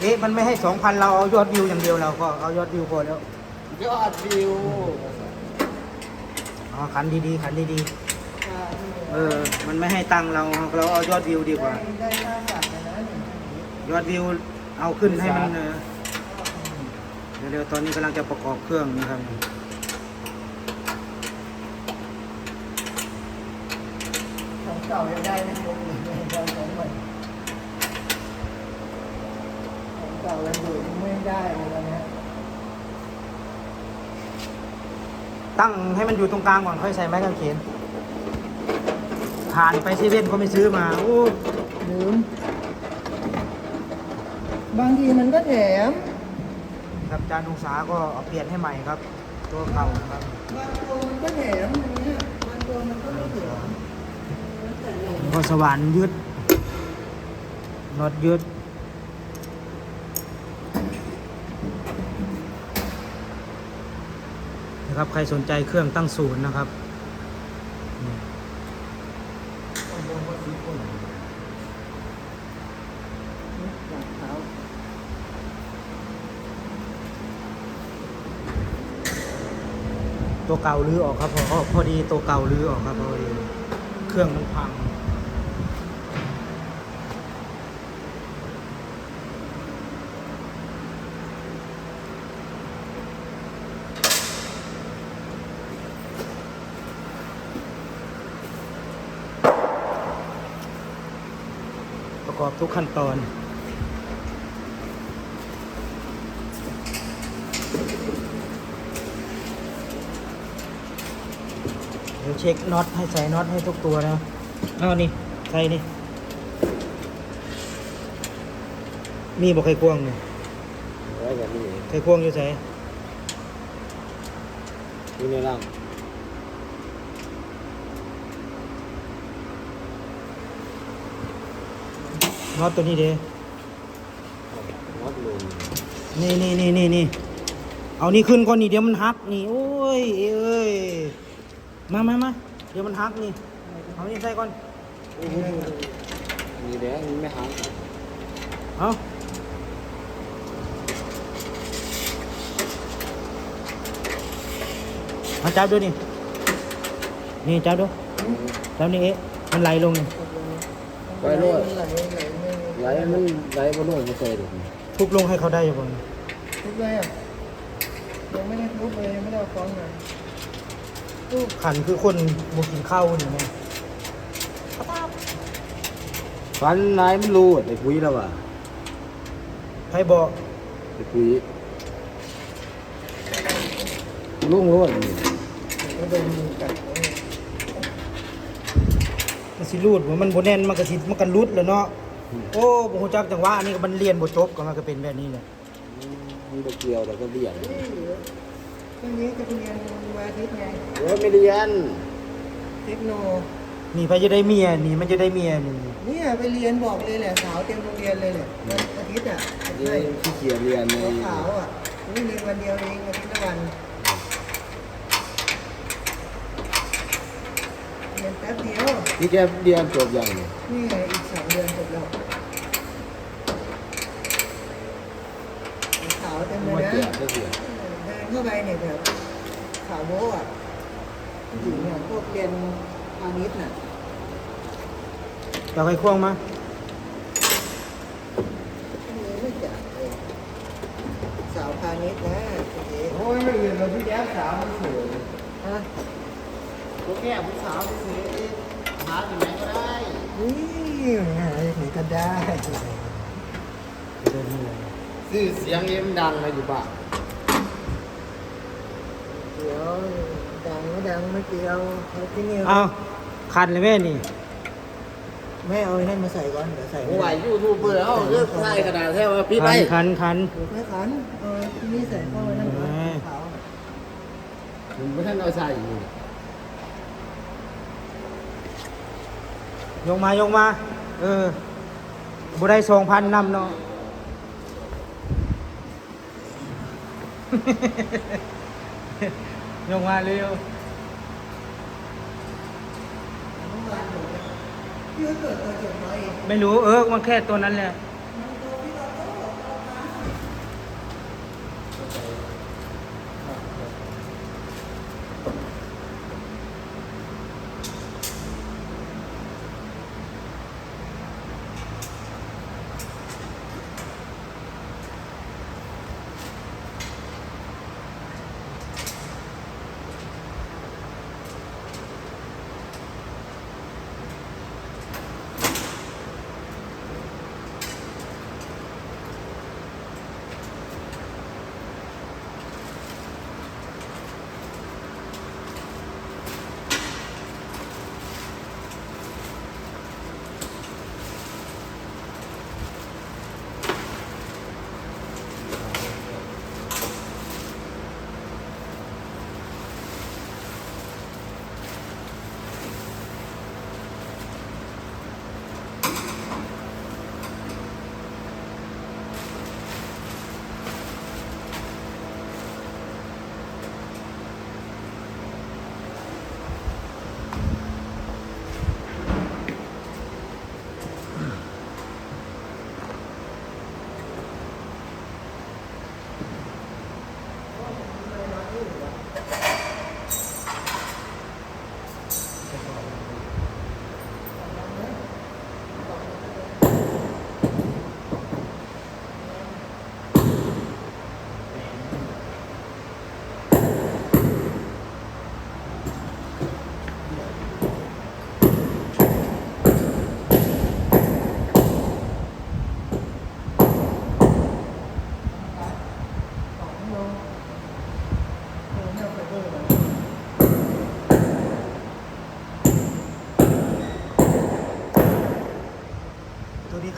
เอ๊ะมันไม่ให้สองพันเราเอายอดวิวอย่างเดียวเราก็เอายอดวิวพอแล้ว ยอดวิวอ๋อขันดีๆขันดีๆเออ มันไม่ให้ตังค์เราเราเอายอดวิวดีกว่า ได้ห้าบาทนะหนึ่งยอดวิวเอาขึ้นให้มันเออเดี๋ยวๆตอนนี้กำลังจะประกอบเครื่องนะครับของเก่ายังได้นะผมยังได้ของใหม่ ของเก่ายังอยู่ยังไม่ได้เลยตอนเนี้ยตั้งให้มันอยู่ตรงกลางก่อนค่อยใส่ไม้กางเขนผ่านไปเซเว่นก็ไม่ซื้อมาโอ้ลืมบางทีมันก็แถมครับจานองศาก็เอาเปลี่ยนให้ใหม่ครับ ตัวเก่านะครับบางตัวมันก็แถมอย่างเงี้ยบางตัวมันก็ไม่แถมแล้วแต่เราแล้วก็สว่านยึดน็อตยึด นะครับ ใครสนใจเครื่องตั้งศูนย์นะครับ ตัวเก่าลื้อออกครับพอพอดีตัวเก่าลื้อออกครับพอดี เครื่องมันพัง กอบทุกขั้นตอนเดี๋ยวเช็คน็อตให้ใส่น็อตให้ทุกตัวนะเอานี่ใส่นี่มีบอกไข่ควงเนี่ยไว้แบบนี้ไข่ควงอยู่ใส่อยู่ในร่าง น็อตตัวนี้เด้น็อตลงนี่นี่นี่นี่นี่เอานี่ขึ้นก่อนนี่เดี๋ยวมันหักนี่โอ้ยเอ้ยมามามาเดี๋ยวมันหักนี่เอานี่ใส่ก่อนมีแดงมีไม่หักเอามาจับดูนี่นี่จับดูจับนี่เอ๊ะมันไหลลงนี่ไปรวดไหลไหลไม่ ไหลมันไหลบนรวดไม่เคยดูทุบลงให้เขาได้อยู่บ่ทุบเลยอะยังไม่ได้ทุบเลยยังไม่ได้เอาฟ้องเลยขันคือคนบุกินข้าวนี่ไงฟันไหลมันรูดไอ้คุยแล้วว่ะให้บอกไอ้คุยลุงรวดนี่ก็โดนมือกัดเอามันสิรูดว่ามันบ่แน่นมันก็สิมันก็รุดแล้วเนาะ โอ้บ่ฮู้จักจังหวะอันนี้ก็มันเรียนบ่จบก็มันก็เป็นแบบนี้แหละมันบ่เกี่ยวแต่ก็เรียนเฮ้ยเรื่องนี้จะไปเรียนวันอาทิตย์ไงเฮ้ยไม่เรียนเทคโนนี่ไปจะได้เมียนี่มันจะได้เมียนี่เนี่ยไปเรียนบอกเลยแหละสาวเต็มโรงเรียนเลยแหละวันอาทิตย์อะนี่ใช่ขี้เกียจเรียนขเลยาวๆอะไม่เรียนวันเดียวเองอาทิตย์ละวัน เรียนแป๊บเดียว นี่แกเรียนจบยังเนี่ยนี่ไงอีกสองเดือนจบแล้วขาวเต็มเลมายนะเกียจก็เสียเดินเข้าไปเนี่ยแบบขาวโบ้อะผู้หญิงเนี่ยพวกเรียนพาณิชย์น่ะเอาให้ควงมาไม่จัดเลยสาวพาณิชย์นะคุณเอ๋โอ้ยไม่เรียนเราพี่แก้สาวมันสวยฮะ ตัวแก้ผู้สาวมันสวยหาที่ไหนก็ได้นี่หาจากไหนก็ได้เดินนี่เลยชื่อเสียงเอ็มดังเลยอยู่บ้านเดี๋ยวดังไม่ดังไม่เกี่ยวเอาที่นี่เอาคันเลยแม่นี่แม่เอาไอ้นั่นมาใส่ก่อนเดี๋ยวใส่ผมว่ายูทูบเบอร์เขาเลือกใส่กระดาษแท้ว่าพี่ไปคันคันคันแม่ขันเอาที่นี่ใส่เข้าไปนั่นก่อนแม่ขาวผมไม่ท่านเอาใส่อยู่ ยกมายกมา เออบุได้สองพันนำเนาะ ยกมาเร็วพี่ก็เกิดตัวไม่รู้เออ มันแค่ตัวนั้นแหละ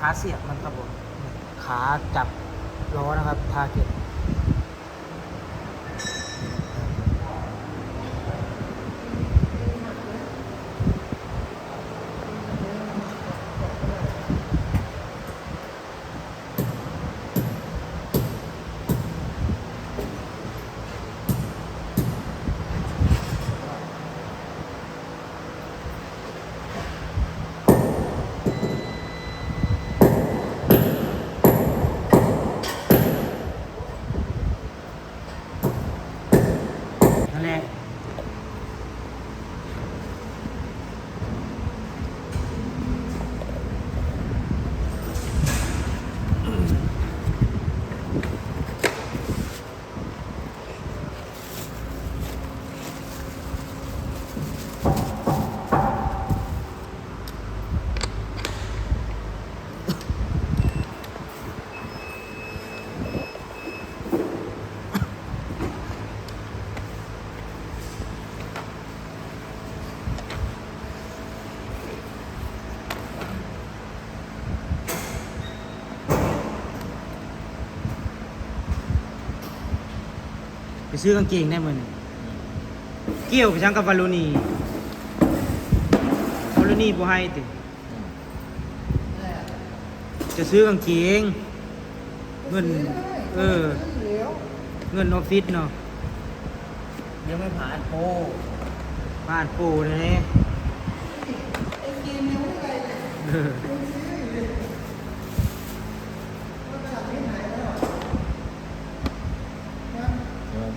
ขาเสียบมันครับผมขาจับล้อนะครับทาเก็ต ซื้อกางเกงได้มั้ยเนี่ยเกี่ยวกับช่างกับวาลูนีวาลูนีบ่ให้ติจะซื้อกางเกง เงิน เออเหลวเงินออฟฟิศเนาะยังไม่ผ่านโปรบ้านปู่เลยเนี่ย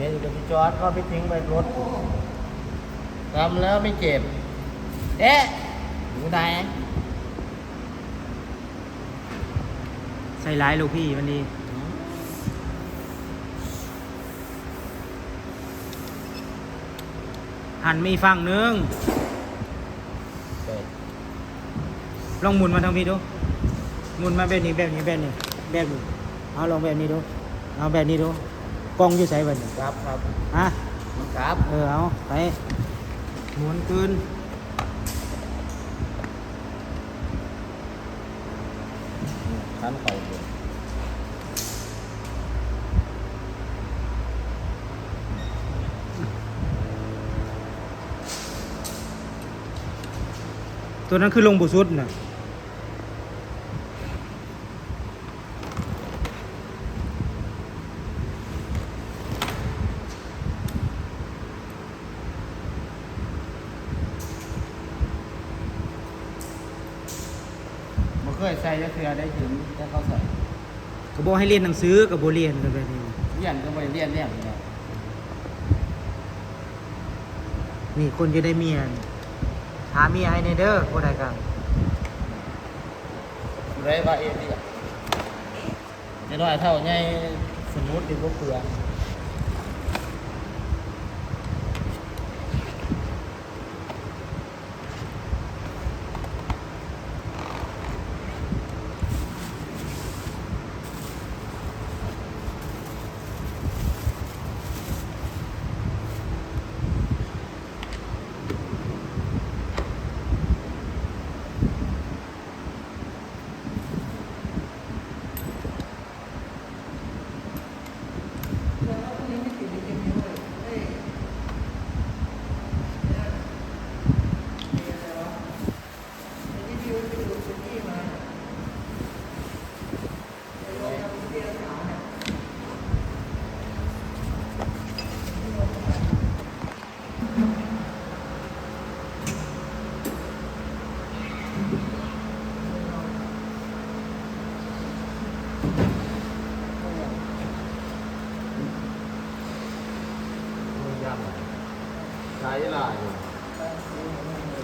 ไอ้กินยังไม่ไรเลยออเออเบนกับพี่จอร์ดก็ไปทิ้งไปรถทำแล้วไม่เจ็บ เอ๊ะอยู่ไหนใส่ร้ายลูกพี่วันนี้หันมีฝั่งหนึงลองหมุนมาทางพี่ดูหมุนมาแบบนี้แบบนี้แบบนี้แบบนี้เอาลองแบบนี้ดู เอาแบบนี้ดู กล้องอยู่ใส่แบบนี้ครับครับอะมันครับเออเอาไปหมุนคืนทันเขาอยู่ตัวนั้นคือลงบุสุดน่ะ มันเคยใส่ จะเสือได้ถึงจะเขาใส่ก็บอกให้เรียนหนังสือกับโบเรียนกันแบบนี้เรียนก็ไปเรียนเรียนเลยนี่คนจะได้เมียนหาเมียให้ในเด้อคนใดกันไรว่าเอเรียจะน้อยเท่าไงสมมุติดีกว่าเปลือก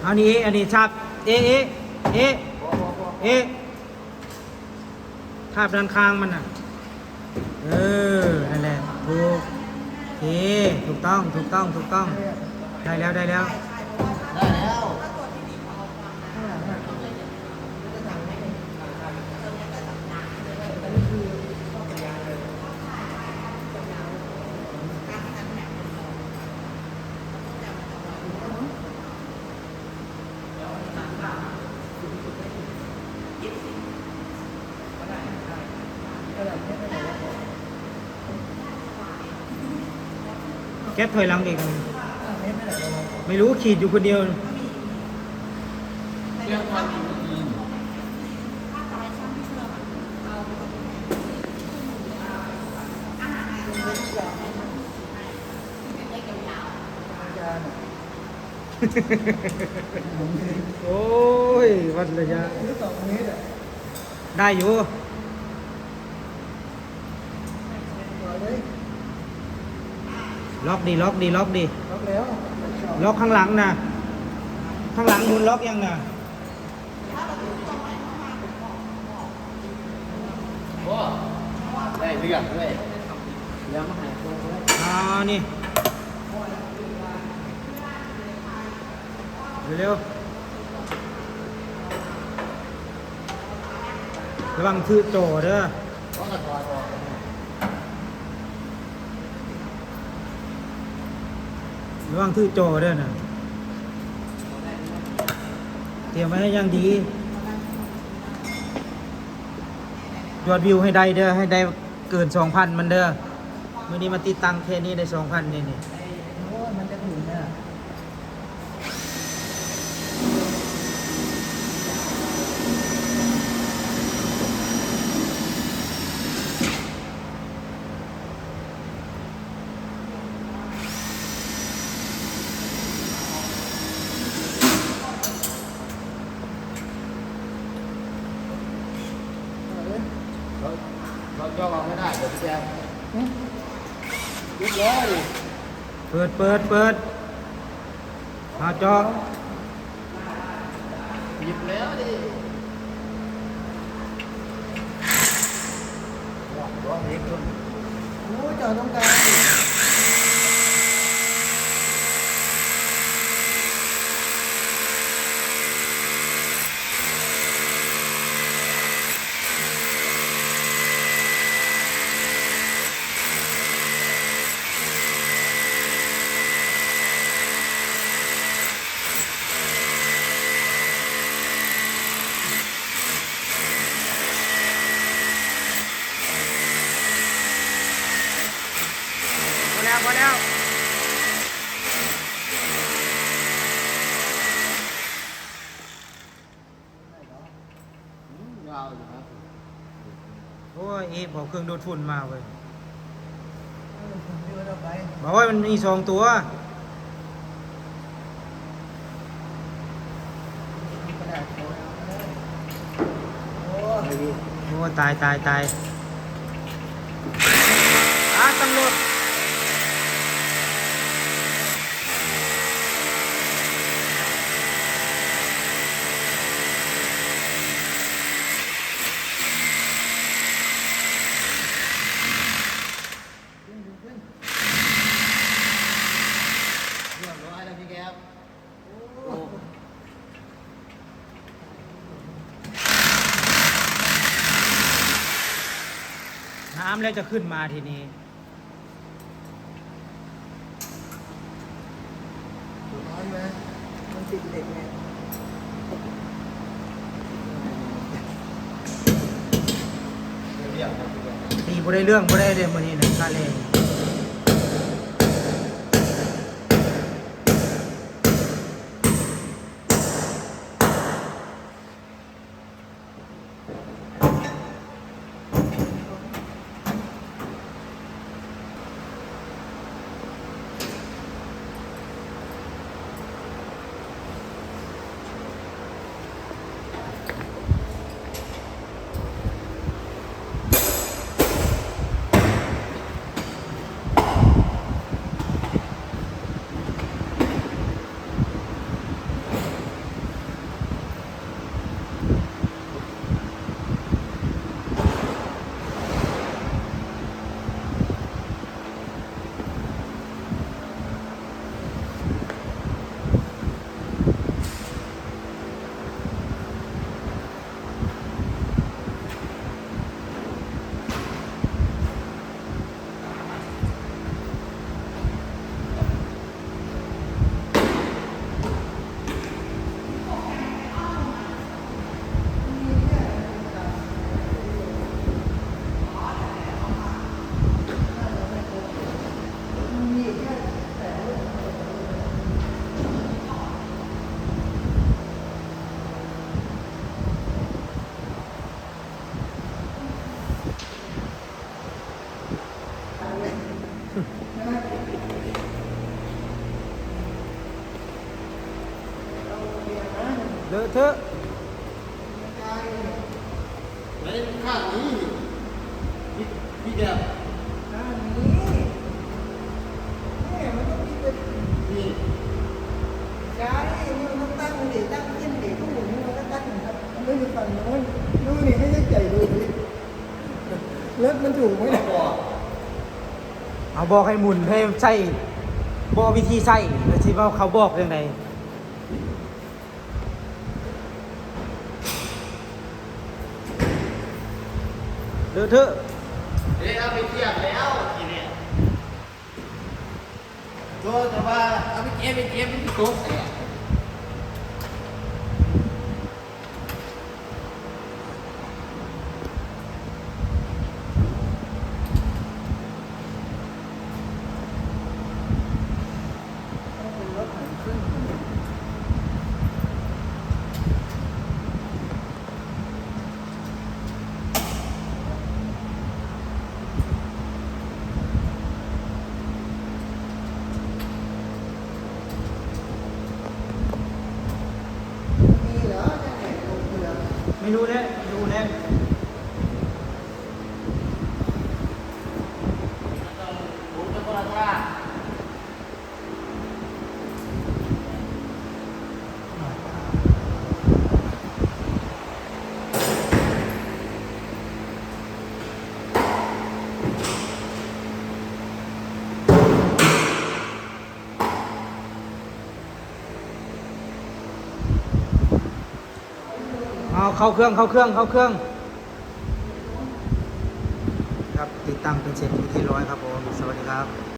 อันนี้อันนี้ชาบเอะเอะเอะเอะคาบด้านข้างมันน่ะ เออ นั่นแหละถูกโอเคถูกต้อง ถูกต้อง ถูกต้อง ได้แล้ว ได้แล้ว แก๊สถอยหลังอีกอะเม็ดไม่ไหนเราลองไม่รู้ขีดอยู่คนเดียวเรื่องความจริงเมื่อกี้จานอะโอ้ย วัดระยะหรือสองเมตรอะได้อยู่ ต่อเลย ล็อกดีล็อกดีล็อกดีล็อกแล้วล็อกข้างหลังนะข้างหลังมุนล็อกยังนะโอ้ได้เรื่องด้วยยังมาหายตัวเลยอ่านี่เร็วๆระวังถือโจเด้อ ว่างทื่อโจเด้อน่ะเตรียมไว้ให้ยังดี ยอดวิวให้ได้เด้อให้ได้เกินสองพันมันเด้อมื่อนี้มาติดตังแค่นี้ได้สองพันนี่นี่ โอ้ยมันจะถึงเนี่ย เราเราย่อมไม่ได้เดี๋ยวพี่แจ๊ค หึ ยุบแล้วดิ เปิดเปิดเปิดเอาจอหยิบแล้วดิร้องร้องเพลงด้วยโอ้ยจอดตรงกลาง แล้วพอแล้วอืมยาวอยู่ครับโอ้ยเอบอกเครื่องดูดฝุ่นมาเว้ยเออผมไม่ว่าเราไปบอกว่ามันมีสองตัวกระดาษโอ้ยโอ้ยโอ้ตายตายตายอาตำรวจ ขึ้นขึ้น เรียบร้อยแล้วพี่แก๊ป โอ้ย น้ำแล้วจะขึ้นมาทีนี้ร้อนไหมมันติดเหล็กไงเรียบครับพี่แก๊ปตีบ่ได้เรื่องบ่ได้เลยมื้อนี้นะค่าแรง เเล อะเทอะไม่ข้างนี้พี่พี่เดียวด้านนี้เนี่ยมันต้องมีเป็นนี่ใช่มันต้องตั้งดิตั้งขึ้นดิทุกหมุนมันก็ตั้งครับมันไม่มีฝั่งโน้นดูนี่ไม่ใช่ใจดูดิรถมันถูกไหมเนี่ยบอกเอาบอกให้หมุนให้ใส่บอกวิธีใส่แล้วสิว่าเขาบอกยังไง เถอะเทอะเดี๋ยวเอาไปเทียบแล้วทีเนี้ยโทษแต่ว่าเอาไปเก็บไปเก็บไปที่โต๊ะเสีย ต้องเป็นรถหันขึ้น มีเหรอเนี่ยเนี่ยตรงเหลือง ไม่รู้เนี่ยดูเนี่ย ผมจะพูดว่า เอาเข้าเครื่องเข้าเครื่องเข้าเครื่อง ครับติดตั้งเป็นเสร็จเป็นที่ร้อยครับผม สวัสดีครับ